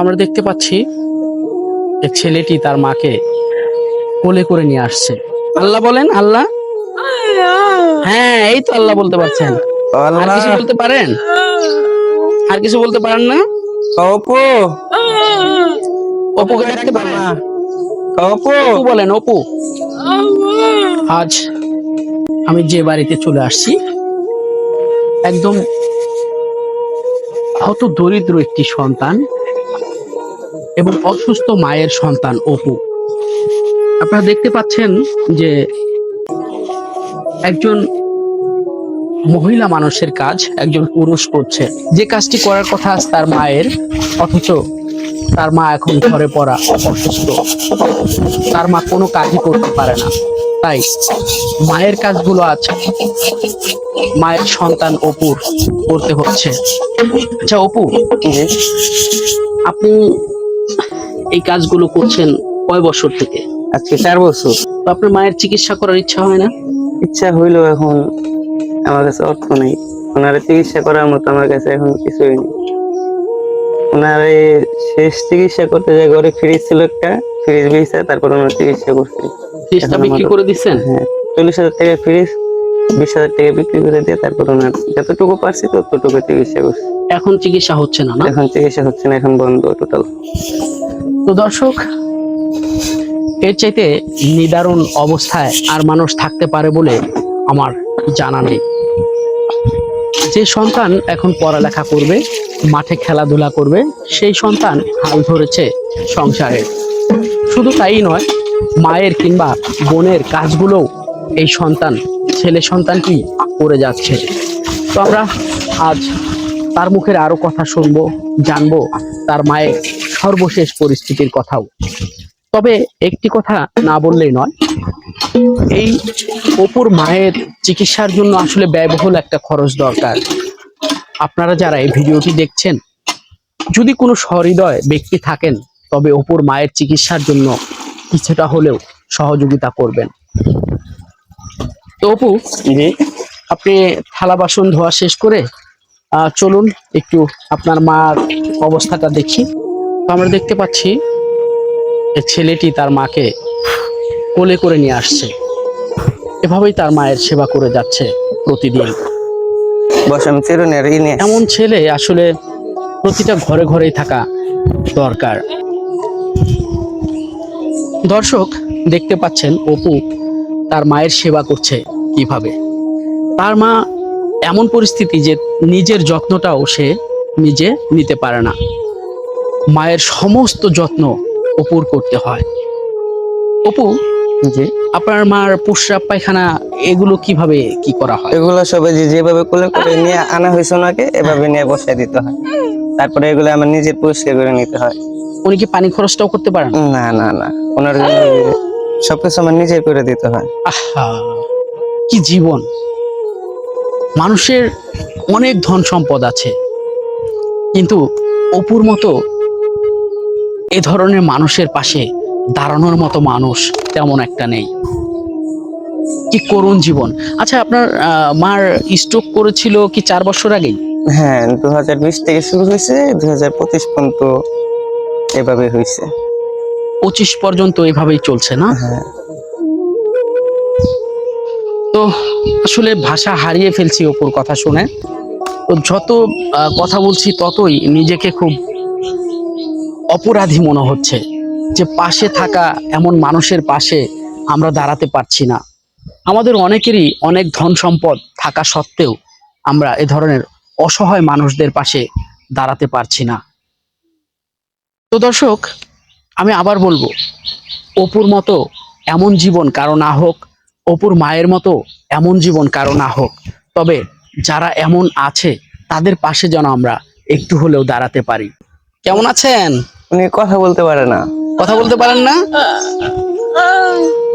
আমরা দেখতে পাচ্ছি এই ছেলেটি তার মাকে কোলে করে নিয়ে আসছে। আল্লাহ বলেন আল্লাহ? হ্যাঁ এই তো আল্লাহ বলতে পারছেন। আর কিছু বলতে পারেন? আর কিছু বলতে পারেন না? অপু। ডাকতে পারেন অপু। অপু বলেন অপু। আজ আমি যে বাড়িতে চলে আসছি একদম অত দরিদ্র একটি সন্তান এবং অসুস্থ মায়ের সন্তান অপু। আপনারা দেখতে পাচ্ছেন যে একজন মহিলা মানুষের কাজ, একজন পুরুষ করছে। যে কাজটি করার কথা তার মায়ের, অথচ তার মা এখন ঘরে পড়া অসুস্থ। তার মা কোনো কাজই করতে পারে না। তাই মায়ের কাজগুলো আজ মায়ের সন্তান অপুর করতে হচ্ছে। আচ্ছা অপু, আপনি এই কাজগুলো করছেন কয় বছর থেকে? আজকে চার বছর। তো আপনার মায়ের চিকিৎসা করার ইচ্ছা হয় না? ইচ্ছা হইল এখন আমার কাছে অর্থ নেই। ওনারে চিকিৎসা করার মতো আমার কাছে এখন কিছুই নেই। ওনারে শেষ চিকিৎসা করতে যায় ঘরে ফ্রিজ ছিল একটা ফ্রিজ বেঁচে তারপর ওনার চিকিৎসা করছি। ফ্রিজটা বিক্রি করে দিচ্ছেন? হ্যাঁ চল্লিশ হাজার টাকা ফ্রিজ বিশ হাজার টাকা বিক্রি করে দিয়ে তারপর ওনার যতটুকু পারছি ততটুকু চিকিৎসা করছি। এখন চিকিৎসা হচ্ছে না না? এখন চিকিৎসা হচ্ছে না এখন বন্ধ টোটাল তো দর্শক, এর চাইতে নিদারুণ অবস্থায় আর মানুষ থাকতে পারে বলে আমার জানা নেই। যে সন্তান এখন পড়ালেখা করবে, মাঠে খেলাধুলা করবে, সেই সন্তান হাল ধরেছে সংসারে। শুধু তাই নয়, মায়ের কিংবা বোনের কাজগুলোও এই সন্তান, ছেলে সন্তানটি করে যাচ্ছে। তো আমরা আজ তার মুখের আরও কথা শুনব, জানব তার মায়ের সর্বশেষ পরিস্থিতির কথাও। তবে একটি কথা না বললেই নয় এই অপুর মায়ের চিকিৎসার জন্য আসলে ব্যয়বহুল একটা খরচ দরকার। আপনারা যারা এই ভিডিওটি দেখছেন যদি কোনো সহৃদয় ব্যক্তি থাকেন তবে অপুর মায়ের চিকিৎসার জন্য কিছুটা হলেও সহযোগিতা করবেন। তো অপু আপনি থালা বাসন ধোয়া শেষ করে আহ, চলুন একটু আপনার মার অবস্থাটা দেখি। আমরা দেখতে পাচ্ছি ছেলেটি তার মাকে কোলে করে নিয়ে আসছে। এভাবেই তার মায়ের সেবা করে যাচ্ছে প্রতিদিন। এমন ছেলে আসলে প্রতিটা ঘরে ঘরেই থাকা দরকার। দর্শক দেখতে পাচ্ছেন অপু তার মায়ের সেবা করছে কীভাবে। তার মা এমন পরিস্থিতি যে নিজের যত্নটাও সে নিজে নিতে পারে না। মায়ের সমস্ত যত্ন অপুর করতে হয়। অপু জি। আপনার মার প্রস্রাব পায়খানা এগুলো কীভাবে কি করা হয়? এগুলো সবাই যে যেভাবে কোলে করে নিয়ে আনা হয়েছে ওনাকে এভাবে নিয়ে বসাই দিতে হয়। তারপরে এগুলো আমার নিজের পরিষ্কার করে নিতে হয়। উনি কি পানি খরচটাও করতে পারেন? না না না। ওনার জন্য সবকিছু আমার নিজের করে দিতে হয়। আহা কি জীবন। মানুষের অনেক ধন সম্পদ আছে। কিন্তু অপুর মতো এ ধরনের মানুষের পাশে দাঁড়ানোর মতো মানুষ তেমন একটা নেই। কি করুণ জীবন। আচ্ছা আপনার মার স্ট্রোক করেছিল কি চার বছর আগেই? হ্যাঁ দু হাজার বিশ থেকে শুরু হয়েছে দু হাজার পঁচিশ পর্যন্ত এভাবে হয়েছে। পঁচিশ পর্যন্ত এভাবেই চলছে না? হ্যাঁ। তো আসলে ভাষা হারিয়ে ফেলছি অপুর কথা শুনে। তো যত কথা বলছি ততই নিজেকে খুব অপরাধী মনে হচ্ছে যে পাশে থাকা এমন মানুষের পাশে আমরা দাঁড়াতে পারছি না। আমাদের অনেকেরই অনেক ধন সম্পদ থাকা সত্ত্বেও আমরা এ ধরনের অসহায় মানুষদের পাশে দাঁড়াতে পারছি না। তো দর্শক, আমি আবার বলব, অপুর মতো এমন জীবন কারও না হোক, অপুর মায়ের মতো এমন জীবন কারও না হোক, তবে যারা এমন আছে, তাদের পাশে যেন আমরা একটু হলেও দাঁড়াতে পারি। কেমন আছেন? উনি কথা বলতে পারে না। কথা বলতে পারেন না?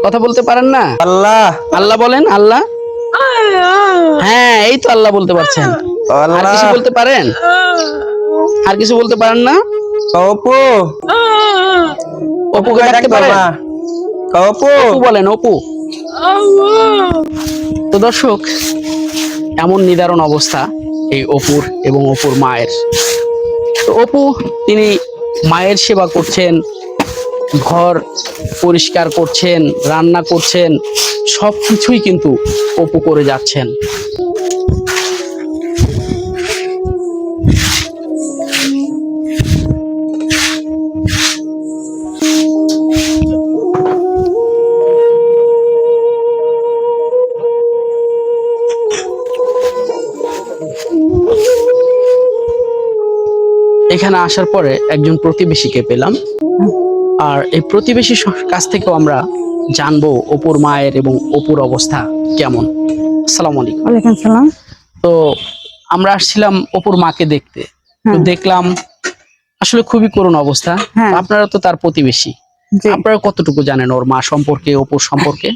কথা বলতে পারেন না? আল্লাহ। আল্লাহ বলেন আল্লাহ? হ্যাঁ এই তো আল্লাহ বলতে পারছেন। আর কিছু বলতে পারেন? আর কিছু বলতে পারেন না? অপু। অপুকে ডাকতে পারেন? অপু। অপু বলেন অপু। তো দর্শক এমন নিদারণ অবস্থা এই অপুর এবং অপুর মায়ের। তো অপু তিনি মায়ের সেবা করছেন ঘর পরিষ্কার করছেন রান্না করছেন সব কিছুই কিন্তু অপু করে যাচ্ছেন। এখানে আসার পরে একজন প্রতিবেশীকে পেলাম। আর এই প্রতিবেশীর কাছ থেকেও আমরা জানব অপুর মায়ের এবং অপুর অবস্থা কেমন। আসসালামু আলাইকুম। ওয়ালাইকুম সালাম। তো আমরা আসছিলাম অপুর মাকে দেখতে। তো হ্যাঁ। দেখলাম আসলে খুবই করুণ অবস্থা। হ্যাঁ। আপনারা তো তার প্রতিবেশী। আপনারা কতটুকু জানেন ওর মা সম্পর্কে অপুর সম্পর্কে?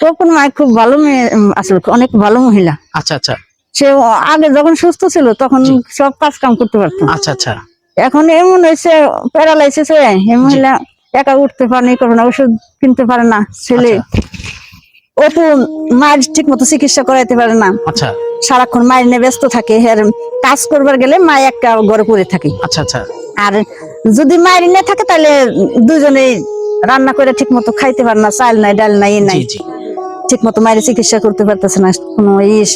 তখন মা খুব ভালো মেয়ে আসলে অনেক ভালো মহিলা। আচ্ছা আচ্ছা। সে আগে যখন সুস্থ ছিল তখন সব কাজ কাম করতে পারতো। আচ্ছা আচ্ছা। এখন এমন হয়েছে প্যারালাইসিস হয়ে এই মহিলা একা উঠতে পারে না ই করে না ওষুধ কিনতে পারে না ছেলে। অপু মায়ের ঠিক মতো চিকিৎসা করাইতে পারে না। আচ্ছা। সারাক্ষণ মায়ের নিয়ে ব্যস্ত থাকে আর কাজ করবার গেলে মা একটা ঘরে পড়ে থাকে। আচ্ছা আচ্ছা। আর যদি মায়ের নিয়ে থাকে তাহলে দুজনেই রান্না করে ঠিক মতো খাইতে পারে না চাল নাই ডাল নাই নাই। ঠিক মতো মায়ের চিকিৎসা করতে পারতেছে না কোনো ইস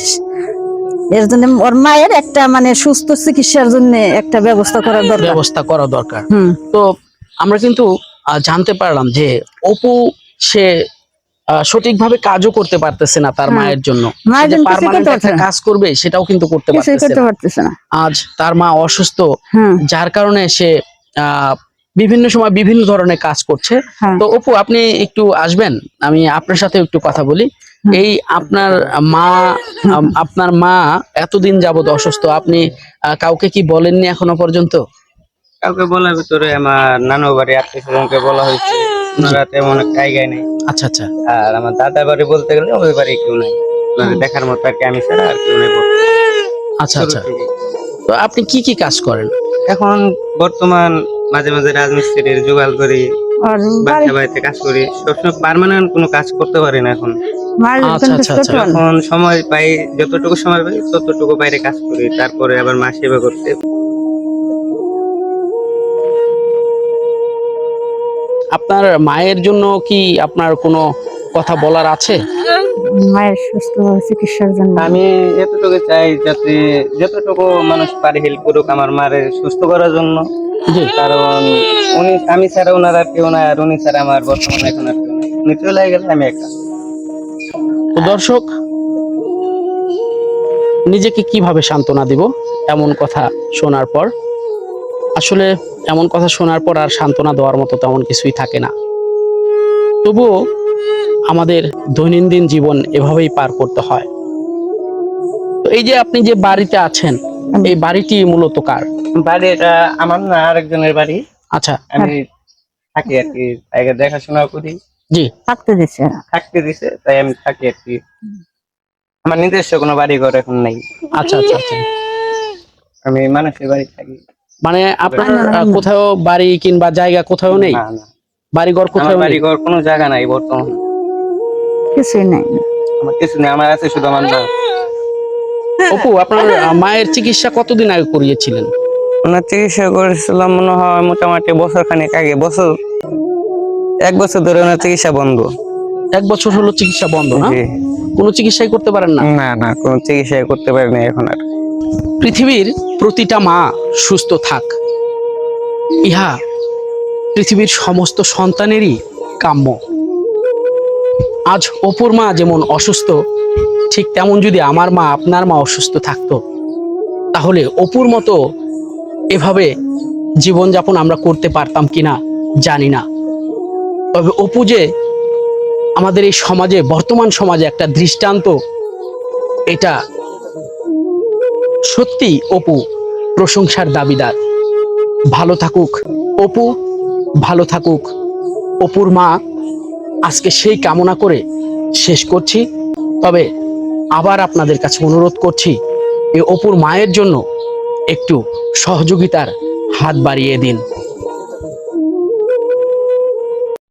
এর জন্য ওর মায়ের একটা মানে সুস্থ চিকিৎসার জন্য একটা ব্যবস্থা করার দরকার। ব্যবস্থা করা দরকার। তো আমরা কিন্তু জানতে পারলাম যে অপু সে সঠিকভাবে কাজও করতে পারতেছে না তার হ্যাঁ। মায়ের জন্য। কাজ করবে সেটাও কিন্তু করতে পারতেছে না। আজ তার মা অসুস্থ যার কারণে সে আহ, বিভিন্ন সময় বিভিন্ন ধরনের কাজ করছে। হ্যাঁ। তো অপু আপনি একটু আসবেন আমি আপনার সাথে একটু কথা বলি। এই আপনার মা আপনার মা এতদিন যাবত অসুস্থ আপনি কাউকে কি বলেননি এখনও পর্যন্ত? কাউকে বলার ভিতরে আমার নানু বাড়ি আত্মীয় স্বজনকে বলা হয়েছে। ওনারা তেমন জায়গায় নেই। আচ্ছা আচ্ছা। আর আমার দাদা বাড়ি বলতে গেলে ওই বাড়ি কেউ নাই। দেখার মতো আর কি আমি ছাড়া আর কেউ নেই আচ্ছা আচ্ছা। তো আপনি কি কি কাজ করেন? এখন বর্তমান মাঝে মাঝে রাজমিস্ত্রির জোগাড় করি আর বাড়ি বাচ্চা বাড়িতে কাজ করি। সবসময় পার্মানেন্ট কোনো কাজ করতে পারি না এখন। আচ্ছা, আচ্ছা, না। এখন সময় পাই যতটুকু সময় পাই ততটুকু বাইরে কাজ করি তারপরে আবার মা সেবা করতে। আপনার মায়ের জন্য কি আপনার কোনো কথা বলার আছে? মায়ের সুস্থ চিকিৎসার জন্য। আমি এতটুকু চাই যাতে যতটুকু মানুষ পারে হেল্প করুক আমার মারে সুস্থ করার জন্য। কারণ উনি আমি ছাড়া ওনার আর কেউ নাই আর উনি ছাড়া আমার বর্তমানে এখন আর কেউ নাই। উনি চলে গেলে আমি একা। তো দর্শক নিজেকে কীভাবে সান্ত্বনা দিব এমন কথা শোনার পর? আসলে এমন কথা শোনার পর আর সান্ত্বনা দেওয়ার মতো তেমন কিছুই থাকে না। তবুও আমাদের দৈনন্দিন জীবন এভাবেই পার করতে হয়। তো এই যে আপনি যে বাড়িতে আছেন এই বাড়িটি মূলত কার? বাড়ি এটা আমার না আরেকজনের বাড়ি। আচ্ছা। আমি থাকি আর কি দেখাশোনা করি। জি। থাকতে দিচ্ছে থাকতে দিছে তাই আমি থাকি আর কি। আমার নিজস্ব কোনো বাড়ি ঘর এখন নাই। আচ্ছা আচ্ছা আচ্ছা। আমি মানুষের বাড়ি থাকি। মানে আপনার। কোথাও বাড়ি কিংবা জায়গা কোথাও নেই? না না। বাড়ি ঘর কোথাও বাড়ি ঘর কোনো জায়গা নাই বর্তমান। কিছুই নেই। আমার কিছু নেই আমার আছে শুধু আমার মা। অপু আপনার মায়ের চিকিৎসা কতদিন আগে করিয়েছিলেন? ওনার চিকিৎসা করেছিলাম মনে হয় মোটামুটি বছর খানেক আগে। বছর এক বছর ধরে ওনার চিকিৎসা বন্ধ। এক বছর হলো চিকিৎসা বন্ধ না? জি। কোনো চিকিৎসাই করতে পারেন না? না না কোনো চিকিৎসা করতে পারিনি এখন আর। পৃথিবীর প্রতিটা মা সুস্থ থাক। ইহা পৃথিবীর সমস্ত সন্তানেরই কাম্য। আজ অপুর মা যেমন অসুস্থ ঠিক তেমন যদি আমার মা আপনার মা অসুস্থ থাকতো তাহলে অপুর মতো এভাবে জীবনযাপন আমরা করতে পারতাম কিনা জানি না। তবে অপু যে আমাদের এই সমাজে, বর্তমান সমাজে একটা দৃষ্টান্ত, এটা সত্যি অপু প্রশংসার দাবিদার। ভালো থাকুক অপু, ভালো থাকুক। অপুর মা আজকে সেই কামনা করে শেষ করছি। তবে আবার আপনাদের কাছে অনুরোধ করছি, এই অপুর মায়ের জন্য একটু সহযোগিতার হাত বাড়িয়ে দিন।